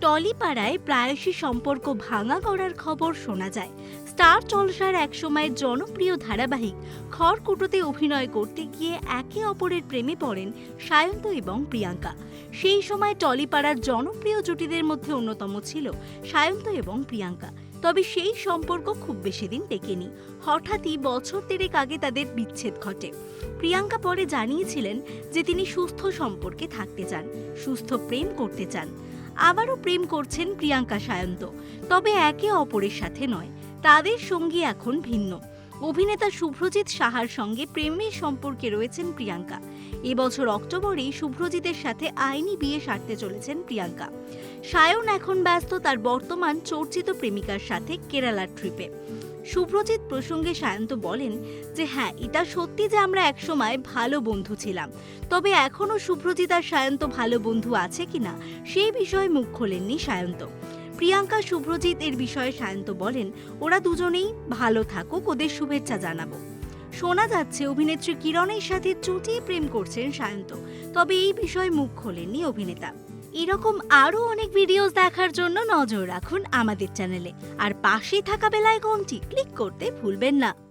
টলিপাড়ায় প্রায়শই সম্পর্ক ভাঙা করার খবর শোনা যায়। স্টার জলসার একসময়ের জনপ্রিয় ধারাবাহিক খড়কুটোতে অভিনয় করতে গিয়ে একে অপরের প্রেমে পড়েন সায়ন্ত এবং প্রিয়াঙ্কা। সেই সময় টলিপাড়ার জনপ্রিয় জুটিদের মধ্যে অন্যতম ছিল সায়ন্ত এবং প্রিয়াঙ্কা। তবে সেই সম্পর্ক খুব বেশি দিন টেকেনি। হঠাৎই বছর দেড়েক আগে তাদের বিচ্ছেদ ঘটে। প্রিয়াঙ্কা পরে জানিয়েছিলেন যে তিনি সুস্থ সম্পর্কে থাকতে চান, সুস্থ প্রেম করতে চান। আবারও প্রেম করছেন প্রিয়াঙ্কা সায়ন্ত। তবে একে অপরের সাথে নয়, তাদের সঙ্গী এখন ভিন্ন। অভিনেতা শুভ্রজিৎ সাহার সঙ্গে প্রেমের সম্পর্কে রয়েছেন প্রিয়াঙ্কা। এবছর অক্টোবরেই শুভ্রজিতের সাথে আইনি বিয়ে সারতে চলেছেন প্রিয়াঙ্কা। সায়ন এখন ব্যস্ত তার বর্তমান চর্চিত প্রেমিকার সাথে কেরালার ট্রিপে শুভ্রজিৎ প্রসঙ্গে সায়ন্ত বলেন যে হ্যাঁ এটা সত্যি যে আমরা একসময় ভালো বন্ধু ছিলাম। তবে এখনও শুভ্রজিৎ আর সায়ন্ত ভালো বন্ধু আছে কিনা সেই বিষয়ে মুখ খোলেননি সায়ন্ত। প্রিয়াঙ্কা, শুভ্রজিৎ এর বিষয়ে সায়ন্ত বলেন, ওরা দুজনেই ভালো থাকুক, ওদের শুভেচ্ছা জানাব। শোনা যাচ্ছে অভিনেত্রী কিরণের সাথে চুটিয়ে প্রেম করছেন সায়ন্ত। তবে এই বিষয়ে মুখ খোলেননি অভিনেতা। এরকম আরও অনেক ভিডিওস দেখার জন্য নজর রাখুন আমাদের চ্যানেলে। আর পাশে থাকা বেলায় ঘন্টি ক্লিক করতে ভুলবেন না।